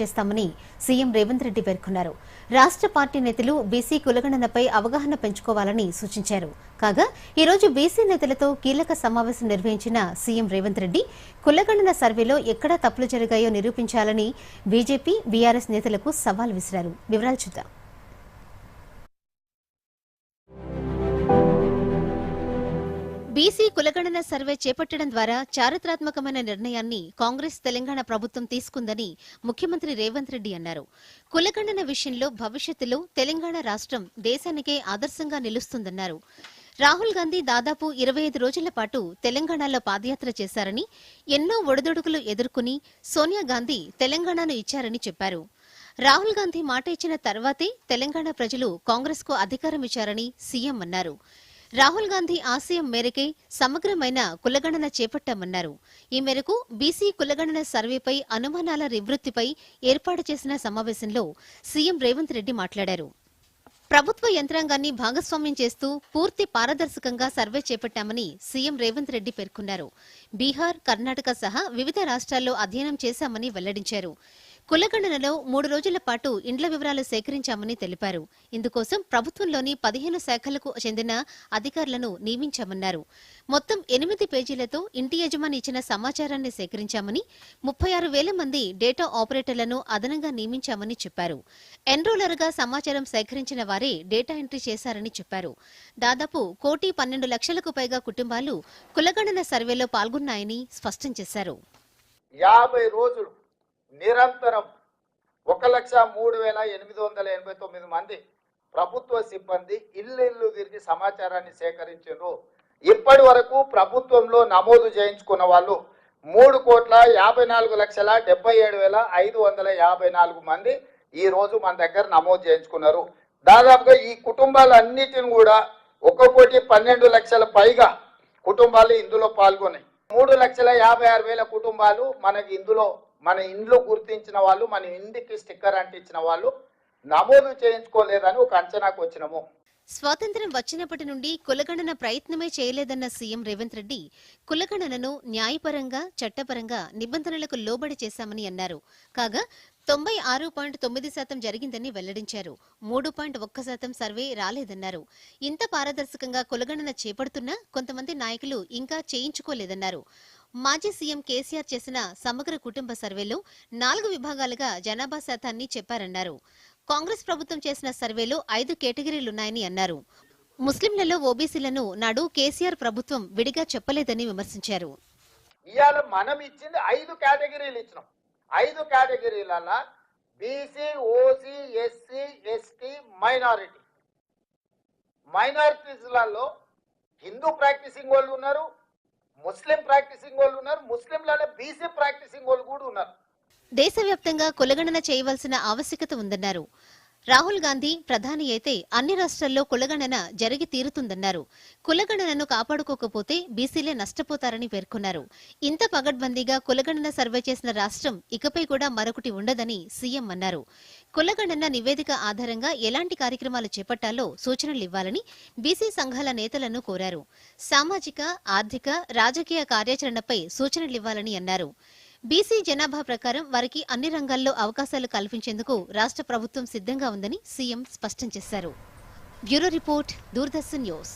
చేస్తామని సీఎం రేవంత్ రెడ్డి పేర్కొన్నారు. రాష్ట్ర పార్టీ నేతలు బీసీ కులగణనపై అవగాహన పెంచుకోవాలని సూచించారు. కాగా ఈ రోజు బీసీ నేతలతో కీలక సమావేశం నిర్వహించిన సీఎం రేవంత్ రెడ్డి కులగణన సర్వేలో ఎక్కడా తప్పులు జరిగాయో నిరూపించాలని బీజేపీ బీఆర్ఎస్ నేతలకు సవాల్ విసిరారు. వివరాలు చూద్దాం. బీసీ కులగణన సర్వే చేపట్టడం ద్వారా చారిత్రాత్మకమైన నిర్ణయాన్ని కాంగ్రెస్ తెలంగాణ ప్రభుత్వం తీసుకుందని ముఖ్యమంత్రి రేవంత్ రెడ్డి అన్నారు. కులగణన విషయంలో భవిష్యత్తులో తెలంగాణ రాష్ట్రం దేశానికే ఆదర్శంగా నిలుస్తుందన్నారు. రాహుల్ గాంధీ దాదాపు ఇరవై ఐదు రోజుల పాటు తెలంగాణలో పాదయాత్ర చేశారని ఎన్నో ఒడిదొడుకులు ఎదుర్కొని సోనియా గాంధీ తెలంగాణను ఇచ్చారని చెప్పారు. రాహుల్ గాంధీ మాట ఇచ్చిన తర్వాతే తెలంగాణ ప్రజలు కాంగ్రెస్కు అధికారం ఇచ్చారని సీఎం అన్నారు. రాహుల్ గాంధీ ఆశయం మేరకే సమగ్రమైన కులగణన చేపట్టామన్నారు. ఈ మేరకు బీసీ కులగణన సర్వేపై అనుమానాల నివృత్తిపై ఏర్పాటు చేసిన సమావేశంలో సీఎం రేవంత్ రెడ్డి మాట్లాడారు. ప్రభుత్వ యంత్రాంగాన్ని భాగస్వామ్యం చేస్తూ పూర్తి పారదర్శకంగా సర్వే చేపట్టామని సీఎం రేవంత్ రెడ్డి పేర్కొన్నారు. బీహార్ కర్ణాటక సహా వివిధ రాష్ట్రాల్లో అధ్యయనం చేశామని వెల్లడించారు. కులగణనలో మూడు రోజుల పాటు ఇండ్ల వివరాలు సేకరించామని తెలిపారు. ఇందుకోసం ప్రభుత్వంలోని పదిహేను శాఖలకు చెందిన అధికారులను నియమించామన్నారు. మొత్తం ఎనిమిది పేజీలతో ఇంటి యజమాని ఇచ్చిన సమాచారాన్ని సేకరించామని ముప్పై ఆరు వేల మంది డేటా ఆపరేటర్లను అదనంగా నియమించామని చెప్పారు. ఎన్రోలర్గా సమాచారం సేకరించిన వారే డేటా ఎంట్రీ చేశారని చెప్పారు. దాదాపు కోటి పన్నెండు లక్షలకు పైగా కుటుంబాలు కులగణన సర్వేలో పాల్గొన్నాయని స్పష్టం చేశారు. యాభై రోజులు నిరంతరం ఒక లక్ష మూడు వేల ఎనిమిది వందల ఎనభై తొమ్మిది మంది ప్రభుత్వ సిబ్బంది ఇల్లు ఇల్లు తిరిగి సమాచారాన్ని సేకరించారు ఇప్పటి వరకు ప్రభుత్వంలో నమోదు చేయించుకున్న వాళ్ళు మూడు కోట్ల యాభై నాలుగు లక్షల డెబ్బై ఏడు వేల ఐదు వందల యాభై నాలుగు మంది ఈరోజు మన దగ్గర నమోదు చేయించుకున్నారు. దాదాపుగా ఈ కుటుంబాలన్నిటిని కూడా ఒక కోటి పన్నెండు లక్షల పైగా కుటుంబాలు ఇందులో పాల్గొన్నాయి. మూడు లక్షల యాభై ఆరు వేల కుటుంబాలు మనకి ఇందులో మన ఇండ్లు గుర్తించిన వాళ్ళు మన ఇంటికి స్టిక్కర్ అంటించిన వాళ్ళు నమోదు చేయించుకోలేదని ఒక అంచనాకు వచ్చినాము. స్వాతంత్ర్యం వచ్చినప్పటి నుండి కులగణన ప్రయత్నమే చేయలేదన్న సీఎం రేవంత్ రెడ్డి కులగణనను న్యాయపరంగా చట్టపరంగా నిబంధనలకు లోబడి చేశామని అన్నారు. కాగా తొంభై ఆరు పాయింట్ తొమ్మిది శాతం జరిగిందని వెల్లడించారు. మూడు పాయింట్ ఒక్క శాతం సర్వే రాలేదన్నారు. ఇంత పారదర్శకంగా కులగణన చేపడుతున్నా కొంతమంది నాయకులు ఇంకా చేయించుకోలేదన్నారు. మాజీ సీఎం కేసీఆర్ చేసిన సమగ్ర కుటుంబ సర్వేలో నాలుగు విభాగాలుగా జనాభా శాతాన్ని చెప్పారన్నారు. కాంగ్రెస్ ప్రభుత్వం చేసిన సర్వేలో ఐదు కేటగిరీలున్నాయని అన్నారు. ముస్లింలలో ఓబీసీలను నాడు కేసీఆర్ ప్రభుత్వం విడిగా చెప్పలేదని విమర్శించారు. ఇవాళ మనం ఇచ్చింది ఐదు కేటగిరీలు ఇచ్చినాం. ఐదు కేటగిరీలలో BC OC SC ST minority. మైనారిటీస్లలో Hindu practicing వాళ్ళు ఉన్నారు ముస్లిం ప్రాక్టీసింగ్ వాళ్ళు ఉన్నారు ముస్లింలలో బీసీ ప్రాక్టీసింగ్ వాళ్ళు కూడా ఉన్నారు. దేశవ్యాప్తంగా కులగణన చేయవలసిన ఆవశ్యకత ఉందన్నారు. రాహుల్ గాంధీ ప్రధాని అయితే అన్ని రాష్ట్రాల్లో కులగణన జరిగి తీరుతుందన్నారు. కులగణనను కాపాడుకోకపోతే బీసీలే నష్టపోతారని పేర్కొన్నారు. ఇంత పగడ్బందీగా కులగణన సర్వే చేసిన రాష్ట్రం ఇకపై కూడా మరొకటి ఉండదని సీఎం అన్నారు. కులగణన నివేదిక ఆధారంగా ఎలాంటి కార్యక్రమాలు చేపట్టాలో సూచనలు ఇవ్వాలని బీసీ సంఘాల నేతలను కోరారు. సామాజిక ఆర్థిక రాజకీయ కార్యాచరణపై సూచనలివ్వాలని అన్నారు. బీసీ జనాభా ప్రకారం వారికి అన్ని రంగాల్లో అవకాశాలు కల్పించేందుకు రాష్ట్ర ప్రభుత్వం సిద్ధంగా ఉందని సీఎం స్పష్టం చేశారు. Bureau report Doordarshan news.